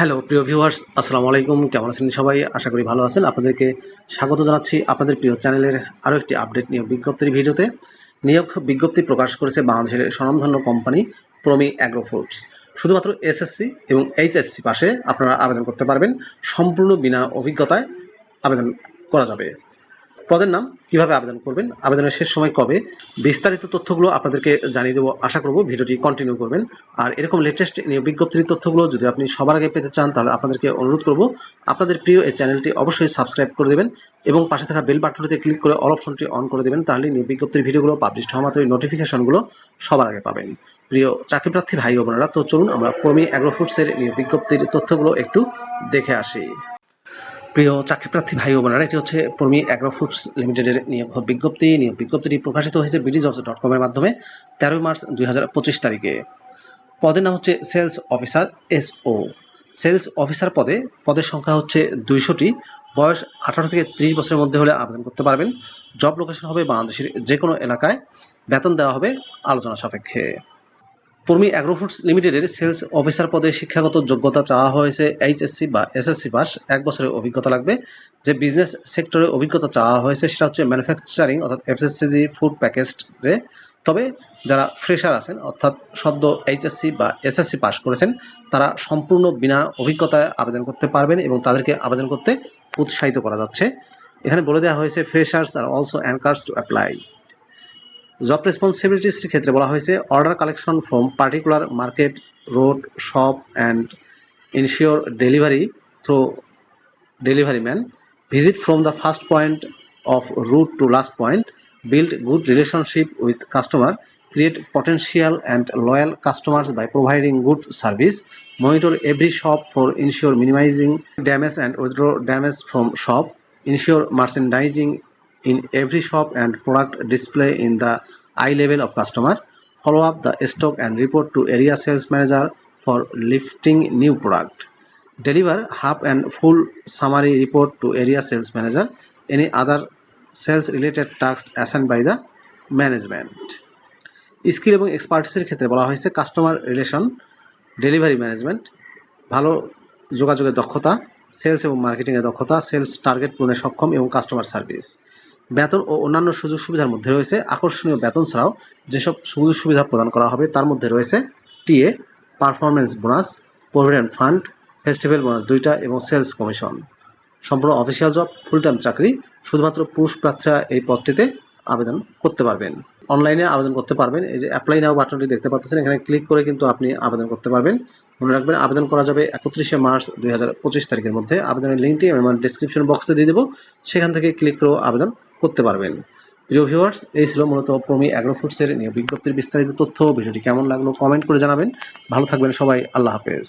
Hello প্রিয় viewers আসসালামু আলাইকুম। কেমন আছেন সবাই? আশা করি ভালো আছেন। আপনাদেরকে স্বাগত জানাচ্ছি আপনাদের প্রিয় চ্যানেলের আরও একটি আপডেট নিয়োগ বিজ্ঞপ্তির ভিডিওতে। নিয়োগ বিজ্ঞপ্তি প্রকাশ করেছে বাংলাদেশের স্বনামধন্য কোম্পানি প্রমি অ্যাগ্রো ফুডস শুধুমাত্র এসএসসি এবং এইচএসসি পাশে আপনারা আবেদন করতে পারবেন। সম্পূর্ণ বিনা অভিজ্ঞতায় আবেদন করা যাবে। পদের নাম কীভাবে আবেদন করবেন? আবেদনের শেষ সময় কবে? বিস্তারিত তথ্যগুলো আপনাদেরকে জানিয়ে দেবো। আশা করব ভিডিওটি কন্টিনিউ করবেন। আর এরকম লেটেস্ট নিয়োগ বিজ্ঞপ্তির তথ্যগুলো যদি আপনি সবার আগে পেতে চান, তাহলে আপনাদেরকে অনুরোধ করব, আপনাদের প্রিয় এই চ্যানেলটি অবশ্যই সাবস্ক্রাইব করে দেবেন এবং পাশে থাকা বেল বাটনটিতে ক্লিক করে অল অপশনটি অন করে দেবেন তাহলে নিয়োগ বিজ্ঞপ্তির ভিডিওগুলো পাবলিশ হওয়া মাত্রই নোটিফিকেশনগুলো সবার আগে পাবেন। প্রিয় চাকরি প্রার্থী ভাই বোনেরা, তো চলুন আমরা কর্মী অ্যাগ্রো ফুডসের নিয়োগ বিজ্ঞপ্তির তথ্যগুলো একটু দেখে আসি। প্রিয় চাকরিপ্রার্থী ভাই ও বোনেরা, এটি হচ্ছে পর্মি অ্যাগ্রো ফুডস লিমিটেডের নিয়োগ বিজ্ঞপ্তি। নিয়োগ বিজ্ঞপ্তিটি প্রকাশিত হয়েছে বিডি জবস ডট কমের মাধ্যমে তেরোই মার্চ দুই হাজার পঁচিশ তারিখে। পদের নাম হচ্ছে sales officer SO sales officer পদে, পদের সংখ্যা হচ্ছে দুইশোটি। বয়স আঠারো থেকে ত্রিশ বছরের মধ্যে হলে আবেদন করতে পারবেন। জব লোকেশন হবে বাংলাদেশের যে কোনো এলাকায়। বেতন দেওয়া হবে আলোচনা সাপেক্ষে। পর্মি অ্যাগ্রোফুডস লিমিটেডের সেলস অফিসার পদে শিক্ষাগত যোগ্যতা চাওয়া হয়েছে এইচএসসি বা এসএসসি পাস। এক বছরের অভিজ্ঞতা লাগবে। যে বিজনেস সেক্টরে অভিজ্ঞতা চাওয়া হয়েছে সেটা হচ্ছে ম্যানুফ্যাকচারিং অর্থাৎ এফএসসিজি ফুড প্যাকেজে তবে যারা ফ্রেশার আছেন অর্থাৎ সদ্য এইচএসসি বা এসএসসি পাস করেছেন, তারা সম্পূর্ণ বিনা অভিজ্ঞতায় আবেদন করতে পারবেন এবং তাদেরকে আবেদন করতে উৎসাহিত করা যাচ্ছে। এখানে বলে দেওয়া হয়েছে freshers are also encouraged to apply job রেসপন্সিবিলিটিসের ক্ষেত্রে বলা হয়েছে order collection from particular market road shop and ensure delivery through delivery man visit from the first point of route to last point build good relationship with customer create potential and loyal customers by providing good service monitor every shop for ensure minimising damage and withdraw damage from shop ensure merchandising in every shop and product display in the eye level of customer follow up the stock and report to area sales manager for lifting new product deliver half and full summary report to area sales manager any other sales related task assign by the management skill এবং এক্সপার্টিসের ক্ষেত্রে বলা হয়েছে customer relation delivery management ভালো যোগাযোগের দক্ষতা sales এবং মার্কেটিংয়ের দক্ষতা সেলস টার্গেট পূরণে সক্ষম এবং কাস্টমার সার্ভিস বেতন ও অন্যান্য সুযোগ সুবিধার মধ্যে রয়েছে। আকর্ষণীয় বেতন ছাড়াও যেসব সুযোগ সুবিধা প্রদান করা হবে, তার মধ্যে রয়েছে TA performance bonus provident fund festival bonus দুইটা এবং সেলস কমিশন সম্পূর্ণ অফিসিয়াল জব ফুল টাইম চাকরি, শুধুমাত্র পুরুষ প্রার্থীরা এই পদটিতে আবেদন করতে পারবেন। অনলাইনে আবেদন করতে পারবেন। এই যে অ্যাপ্লাই নাও বাটনটি দেখতে পাচ্ছেন, এখানে ক্লিক করে কিন্তু আপনি আবেদন করতে পারবেন। মনে রাখবেন, আবেদন করা যাবে একত্রিশে মার্চ দুই হাজার পঁচিশ তারিখের মধ্যে। আবেদনের লিঙ্কটি আমি আমার ডিসক্রিপশন বক্সে দিয়ে দেবো। সেখান থেকে ক্লিক করেও আবেদন করতে পারবেন। প্রিয় ভিউয়ার্স এই ছিল মূলত প্রমি অ্যাগ্রোফুডসের নিয়ে বিজ্ঞপ্তির বিস্তারিত তথ্য। ভিডিওটি কেমন লাগল কমেন্ট করে জানাবেন। ভালো থাকবেন সবাই, আল্লাহ হাফেজ।